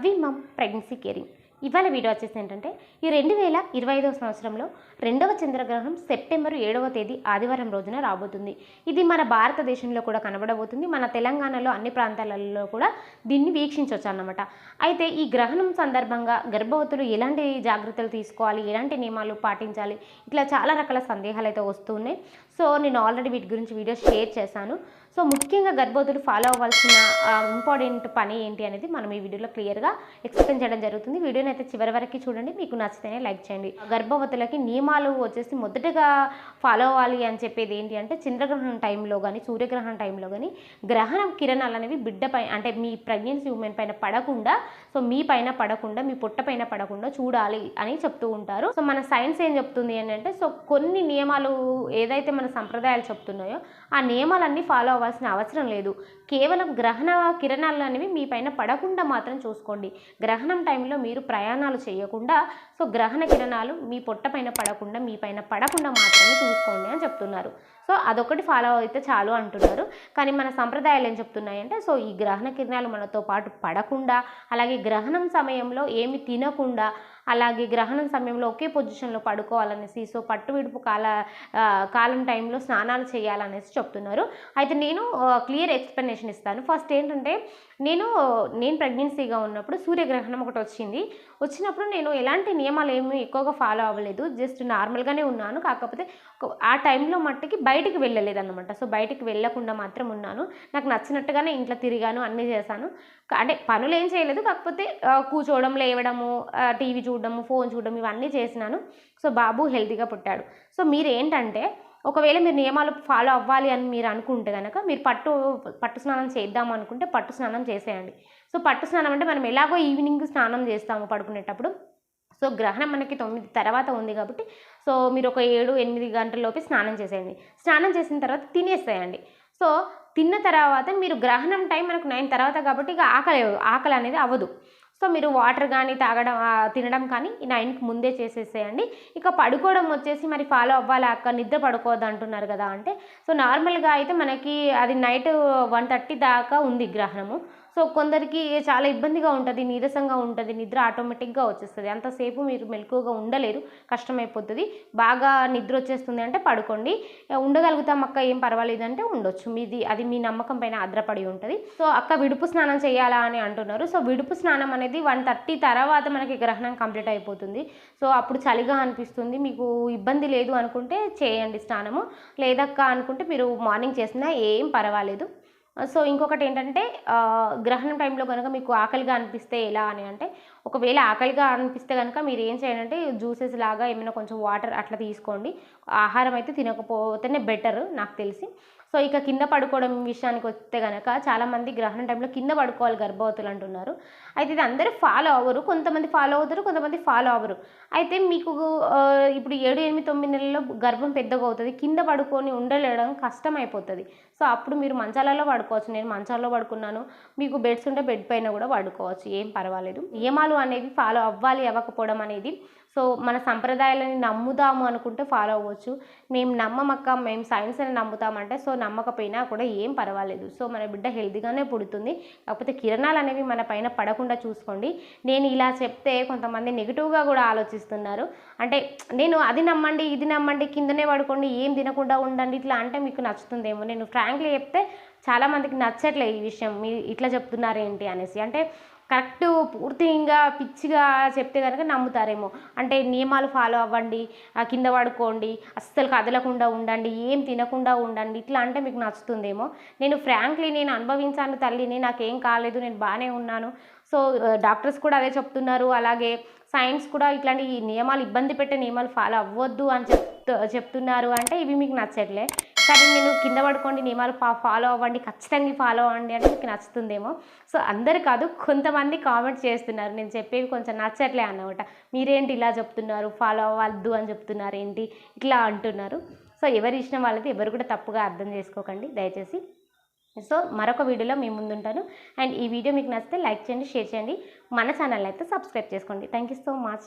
Lovely mom pregnancy caring. ఇవాళ video వచ్చేసి ఏంటంటే ఈ రెండు వేల ఇరవై ఐదవ సంవత్సరంలో రెండవ చంద్రగ్రహణం సెప్టెంబర్ ఏడవ తేదీ ఆదివారం రోజున రాబోతుంది. ఇది మన భారతదేశంలో కూడా కనబడబోతుంది. మన తెలంగాణలో అన్ని ప్రాంతాలలో కూడా దీన్ని వీక్షించవచ్చు అన్నమాట. అయితే ఈ గ్రహణం సందర్భంగా గర్భవతులు ఎలాంటి జాగ్రత్తలు తీసుకోవాలి? ఎలాంటి నియమాలు పాటించాలి? ఇట్లా చాలా రకాల సందేహాలు అయితే వస్తున్నాయి సో నేను ఆల్రెడీ వీటి గురించి వీడియో షేర్ చేశాను. సో ముఖ్యంగా గర్భవతులు ఫాలో అవ్వాల్సిన ఇంపార్టెంట్ పని ఏంటి అనేది మనం ఈ వీడియోలో క్లియర్గా ఎక్స్ప్లెయిన్ చేయడం జరుగుతుంది. వీడియోని అయితే చివరి వరకు చూడండి. మీకు నచ్చితేనే లైక్ చేయండి. గర్భవతులకి నియమాలు వచ్చేసి మొదటగా ఫాలో అవ్వాలి అని చెప్పేది ఏంటి అంటే చంద్రగ్రహణం టైంలో కానీ సూర్యగ్రహణం టైంలో కానీ గ్రహణం కిరణాలు అనేవి బిడ్డపై అంటే మీ ప్రెగ్నెన్సీ ఉమెన్ పైన పడకుండా సో మీ పైన పడకుండా మీ పొట్ట పైన పడకుండా చూడాలి అని చెప్తూ ఉంటారు. సో మన సైన్స్ ఏం చెప్తుంది అని అంటే సో కొన్ని నియమాలు ఏదైతే మన సంప్రదాయాలు చెప్తున్నాయో ఆ నియమాలన్నీ ఫాలో అవ్వాల్సిన అవసరం లేదు. కేవలం గ్రహణ కిరణాలు అనేవి మీ పైన పడకుండా మాత్రం చూసుకోండి. గ్రహణం టైంలో మీరు ప్రయాణాలు చేయకుండా సో గ్రహణ కిరణాలు మీ పొట్ట పైన పడకుండా మీ పైన పడకుండా మాత్రమే చూసుకోండి అని చెప్తున్నారు. సో అదొకటి ఫాలో అయితే చాలు అంటున్నారు. కానీ మన సంప్రదాయాలు ఏం చెప్తున్నాయంటే సో ఈ గ్రహణ కిరణాలు మనతో పాటు పడకుండా అలాగే గ్రహణం సమయంలో ఏమి తినకుండా అలాగే గ్రహణం సమయంలో ఒకే పొజిషన్లో పడుకోవాలనేసి సో పట్టు విడుపు కాల కాలం టైంలో స్నానాలు చేయాలనేసి చెప్తున్నారు. అయితే నేను క్లియర్ ఎక్స్ప్లెనేషన్ ఇస్తాను. ఫస్ట్ ఏంటంటే నేను నేను ప్రెగ్నెన్సీగా ఉన్నప్పుడు సూర్యగ్రహణం ఒకటి వచ్చింది. వచ్చినప్పుడు నేను ఎలాంటి నియమాలు ఏమీ ఎక్కువగా ఫాలో అవ్వలేదు. జస్ట్ నార్మల్గానే ఉన్నాను. కాకపోతే ఆ టైంలో మట్టికి బయటికి వెళ్ళలేదు అనమాట సో బయటికి వెళ్ళకుండా మాత్రం ఉన్నాను. నాకు నచ్చినట్టుగానే ఇంట్లో తిరిగాను అన్నీ చేశాను. అంటే పనులు ఏం చేయలేదు. కాకపోతే కూర్చోవడం లేవడము టీవీ చూడడము ఫోన్ చూడడం ఇవన్నీ చేసినాను. సో బాబు హెల్తీగా పుట్టాడు. సో మీరు ఏంటంటే ఒకవేళ మీరు నియమాలు ఫాలో అవ్వాలి అని మీరు అనుకుంటే కనుక మీరు పట్టు పట్టు స్నానం చేద్దాం అనుకుంటే పట్టు స్నానం చేసేయండి. సో పట్టు స్నానం అంటే మనం ఎలాగో ఈవినింగ్ స్నానం చేస్తాము పడుకునేటప్పుడు. సో గ్రహణం మనకి తొమ్మిది తర్వాత ఉంది కాబట్టి సో మీరు ఒక ఏడు ఎనిమిది గంటలలోపు స్నానం చేసేయండి. స్నానం చేసిన తర్వాత తినేసేయండి. సో తిన్న తర్వాత మీరు గ్రహణం టైం మనకు నైన్ తర్వాత కాబట్టి ఇక ఆకలి ఆకలి అనేది అవ్వదు. సో మీరు వాటర్ కానీ తాగడం తినడం కానీ ఈ నైన్కి ముందే చేసేసేయండి. ఇక పడుకోవడం వచ్చేసి మరి ఫాలో అవ్వాలి అక్క? నిద్ర పడుకోవద్దు అంటున్నారు కదా అంటే. సో నార్మల్గా అయితే మనకి అది నైట్ వన్ థర్టీ దాకా ఉంది గ్రహణము. సో కొందరికి చాలా ఇబ్బందిగా ఉంటుంది నీరసంగా ఉంటుంది నిద్ర ఆటోమేటిక్గా వచ్చేస్తుంది. అంతసేపు మీరు మెలకువగా ఉండలేరు కష్టమైపోతుంది. బాగా నిద్ర వచ్చేస్తుంది అంటే పడుకోండి. ఉండగలుగుతాం అక్క ఏం పర్వాలేదు అంటే ఉండొచ్చు. మీది అది మీ నమ్మకం పైన ఆధారపడి ఉంటుంది. సో అక్క విడుపు స్నానం చేయాలా అని అంటున్నారు. సో విడుపు స్నానం అనేది వన్ థర్టీ తర్వాత మనకి గ్రహణం కంప్లీట్ అయిపోతుంది. సో అప్పుడు చలిగా అనిపిస్తుంది. మీకు ఇబ్బంది లేదు అనుకుంటే చేయండి స్నానము. లేదక్క అనుకుంటే మీరు మార్నింగ్ చేసినా ఏం పర్వాలేదు. సో ఇంకొకటి ఏంటంటే గ్రహణం టైంలో కనుక మీకు ఆకలిగా అనిపిస్తే ఎలా అని అంటే ఒకవేళ ఆకలిగా అనిపిస్తే కనుక మీరు ఏం చేయాలంటే జ్యూసెస్ లాగా ఏమైనా కొంచెం వాటర్ అట్లా తీసుకోండి. ఆహారం అయితే తినకపోతేనే బెటర్ నాకు తెలిసి. సో ఇక కింద పడుకోవడం విషయానికి వస్తే కనుక చాలామంది గ్రహణం టైంలో కింద పడుకోవాలి గర్భవతులు అంటున్నారు. అయితే ఇది అందరూ ఫాలో అవ్వరు. కొంతమంది ఫాలో అవుతారు కొంతమంది ఫాలో అవ్వరు. అయితే మీకు ఇప్పుడు ఏడు ఎనిమిది తొమ్మిది నెలల్లో గర్భం పెద్దగా అవుతుంది. కింద పడుకొని ఉండలేడం కష్టం అయిపోతుంది సో అప్పుడు మీరు మంచాలలో పడుకోవచ్చు. నేను మంచాల్లో పడుకున్నాను. మీకు బెడ్స్ ఉంటే బెడ్ పైన కూడా పడుకోవచ్చు. ఏం పర్వాలేదు. నియమాలు అనేవి ఫాలో అవ్వాలి అవ్వకపోవడం అనేది సో మన సంప్రదాయాలని నమ్ముదాము అనుకుంటే ఫాలో అవ్వచ్చు. మేము నమ్మమక్క మేము సైన్స్ అని నమ్ముతామంటే సో నమ్మకపోయినా కూడా ఏం పర్వాలేదు. సో మన బిడ్డ హెల్తీగానే పుడుతుంది. కాకపోతే కిరణాలు అనేవి మన పైన పడకుండా చూసుకోండి. నేను ఇలా చెప్తే కొంతమంది నెగిటివ్గా కూడా ఆలోచిస్తున్నారు. అంటే నేను అది నమ్మండి ఇది నమ్మండి కిందనే పడుకోండి ఏం తినకుండా ఉండండి ఇట్లా అంటే మీకు నచ్చుతుందేమో. నేను ఫ్రాంక్లీ చెప్తే చాలామందికి నచ్చట్లే ఈ విషయం. మీ ఇట్లా చెప్తున్నారేంటి అనేసి. అంటే కరెక్ట్ పూర్తిగా పిచ్చిగా చెప్తే కనుక నమ్ముతారేమో. అంటే నియమాలు ఫాలో అవ్వండి కింద పడుకోండి అస్సలు కదలకుండా ఉండండి ఏం తినకుండా ఉండండి ఇట్లా అంటే మీకు నచ్చుతుందేమో. నేను ఫ్రాంక్లీ నేను అనుభవించాను తల్లిని నాకేం కాలేదు నేను బాగానే ఉన్నాను. సో డాక్టర్స్ కూడా అదే చెప్తున్నారు. అలాగే సైన్స్ కూడా ఇట్లాంటి ఈ నియమాలు ఇబ్బంది పెట్టే నియమాలు ఫాలో అవ్వద్దు అని చెప్తు చెప్తున్నారు. అంటే ఇవి మీకు నచ్చట్లే. కానీ నేను కింద పడుకోండి నియమాలు ఫాలో అవ్వండి ఖచ్చితంగా ఫాలో అవ్వండి అని మీకు నచ్చుతుందేమో. సో అందరు కాదు కొంతమంది కామెంట్ చేస్తున్నారు. నేను చెప్పేవి కొంచెం నచ్చట్లే అన్నమాట. మీరేంటి ఇలా చెప్తున్నారు? ఫాలో అవ్వద్దు అని చెప్తున్నారు ఏంటి? ఇట్లా అంటున్నారు. సో ఎవరి ఇష్టం వాళ్ళది ఎవరు కూడా తప్పుగా అర్థం చేసుకోకండి. దయచేసి. సో మరొక వీడియోలో మీ ముందుంటాను. అండ్ ఈ వీడియో మీకు నచ్చితే లైక్ చేయండి షేర్ చేయండి. మన ఛానల్ అయితే సబ్స్క్రైబ్ చేసుకోండి. Thank you so much